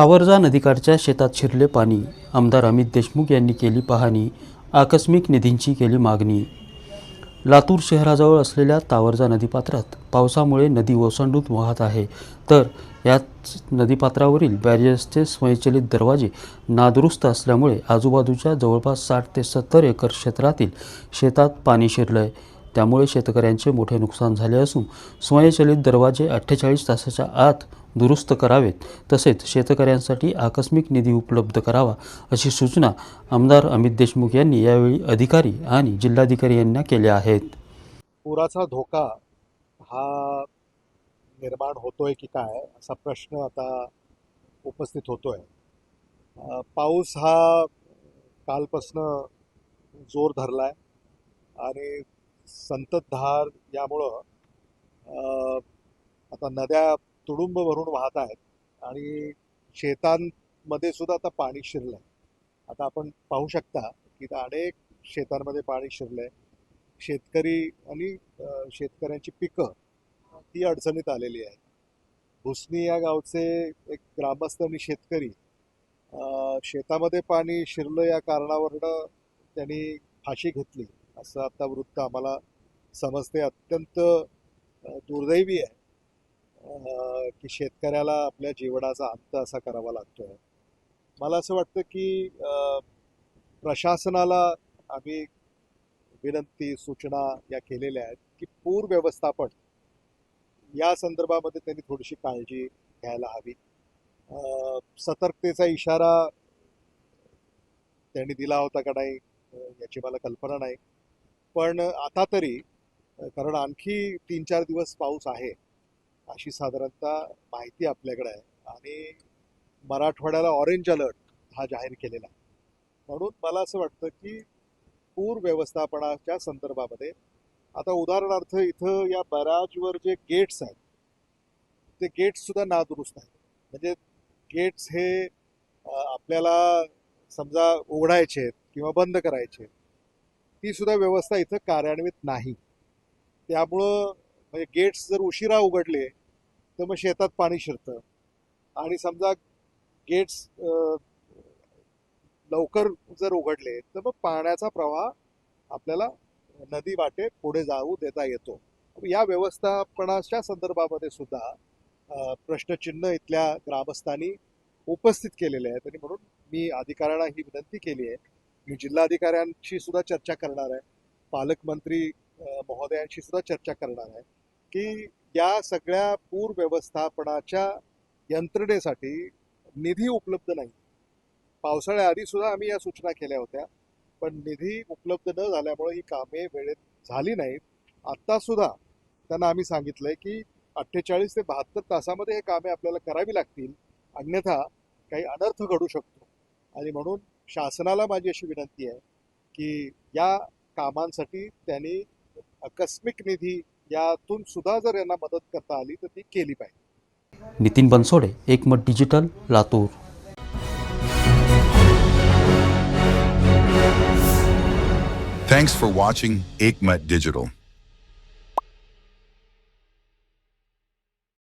आवर्जा नदीकाठच्या शेतात शिरले पाणी. आमदार अमित देशमुख यांनी केली पाहणी. आकस्मिक निधींची केली मागणी. लातूर शहराजवळ असलेल्या तावरजा नदीपात्रात पावसामुळे नदी ओसंडून वाहत आहे. तर याच नदीपात्रावरील बॅरियर्सचे स्वयंचलित दरवाजे नादुरुस्त असल्यामुळे आजूबाजूच्या जवळपास साठ ते सत्तर एकर क्षेत्रातील शेतात पाणी शिरलं आहे त्यामुळे शेतकऱ्यांचे मोठे नुकसान झाले असून स्वयंचलित दरवाजे अठ्ठेचाळीस तासाच्या आत दुरुस्त करावेत तसेच शेतकऱ्यांसाठी आकस्मिक निधी उपलब्ध करावा अशी सूचना आमदार अमित देशमुख यांनी यावेळी अधिकारी आणि जिल्हाधिकारी यांना केल्या आहेत. पुराचा धोका हा निर्माण होतोय की काय असा प्रश्न आता उपस्थित होतोय. पाऊस हा कालपासनं जोर धरलाय आणि संततधार यामुळं आता नद्या तुडुंब भरून वाहत आहेत आणि शेतांमध्ये सुद्धा आता पाणी शिरलं आहे आता आपण पाहू शकता की अनेक शेतांमध्ये पाणी शिरलं आहे शेतकरी आणि शेतकऱ्यांची पिकं ती अडचणीत आलेली आहे भुसणी या गावचे एक ग्रामस्थ आणि शेतकरी शेतामध्ये पाणी शिरलं या कारणावरनं त्यांनी फाशी घेतली. असं आता वृत्त आम्हाला समजते. अत्यंत दुर्दैवी आहे की शेतकऱ्याला आपल्या जीवनाचा अंत असा करावा लागतोय. मला असं वाटतं की प्रशासनाला आम्ही विनंती सूचना या केलेल्या आहेत की पूर व्यवस्थापन या संदर्भामध्ये त्यांनी थोडीशी काळजी घ्यायला हवी. अं, सतर्कतेचा इशारा त्यांनी दिला होता का नाही याची मला कल्पना नाही. पण आता तरी कारण आणखी तीन चार दिवस पाऊस आहे अशी साधारणतः माहिती आपल्याकडे आहे. आणि मराठवाड्याला ऑरेंज अलर्ट हा जाहीर केलेला आहे. म्हणून मला असं वाटतं की पूर व्यवस्थापनाच्या संदर्भामध्ये आता उदाहरणार्थ इथं या बराजवर जे गेट्स आहेत ते गेट्ससुद्धा नादुरुस्त आहेत. म्हणजे गेट्स हे आपल्याला समजा उघडायचे आहेत किंवा बंद करायचे आहेत. ती सुद्धा व्यवस्था इथं कार्यान्वित नाही. त्यामुळं म्हणजे गेट्स जर उशिरा उघडले तर मग शेतात पाणी शिरतं. आणि समजा गेट्स लवकर जर उघडले तर मग पाण्याचा प्रवाह आपल्याला नदी वाटे पुढे जाऊ देता येतो. या व्यवस्थापनाच्या संदर्भामध्ये सुद्धा प्रश्नचिन्ह इथल्या ग्रामस्थांनी उपस्थित केलेले आहेत. आणि म्हणून मी अधिकाऱ्यांना ही विनंती केली आहे मी जिल्हाधिकाऱ्यांशी सुद्धा चर्चा करणार आहे. पालकमंत्री महोदयांशी सुद्धा चर्चा करणार आहे की या सगळ्या पूर व्यवस्थापनाच्या यंत्रणेसाठी निधी उपलब्ध नाही. पावसाळ्याआधी सुद्धा आम्ही या सूचना केल्या होत्या पण निधी उपलब्ध न झाल्यामुळे ही कामे वेळेत झाली नाहीत. आत्ता सुद्धा त्यांना आम्ही सांगितलंय की अठ्ठेचाळीस ते बहात्तर तासामध्ये हे कामे आपल्याला करावी लागतील. अन्यथा काही अनर्थ घडू शकतो. आणि म्हणून शासनाला माझी अशी विनंती आहे की या कामांसाठी त्यांनी आकस्मिक निधी यातून सुद्धा जर यांना मदत करता आली तर ती केली पाहिजे Nitin Bansode Ekmat digital Latur Thanks for watching Aikmat Digital.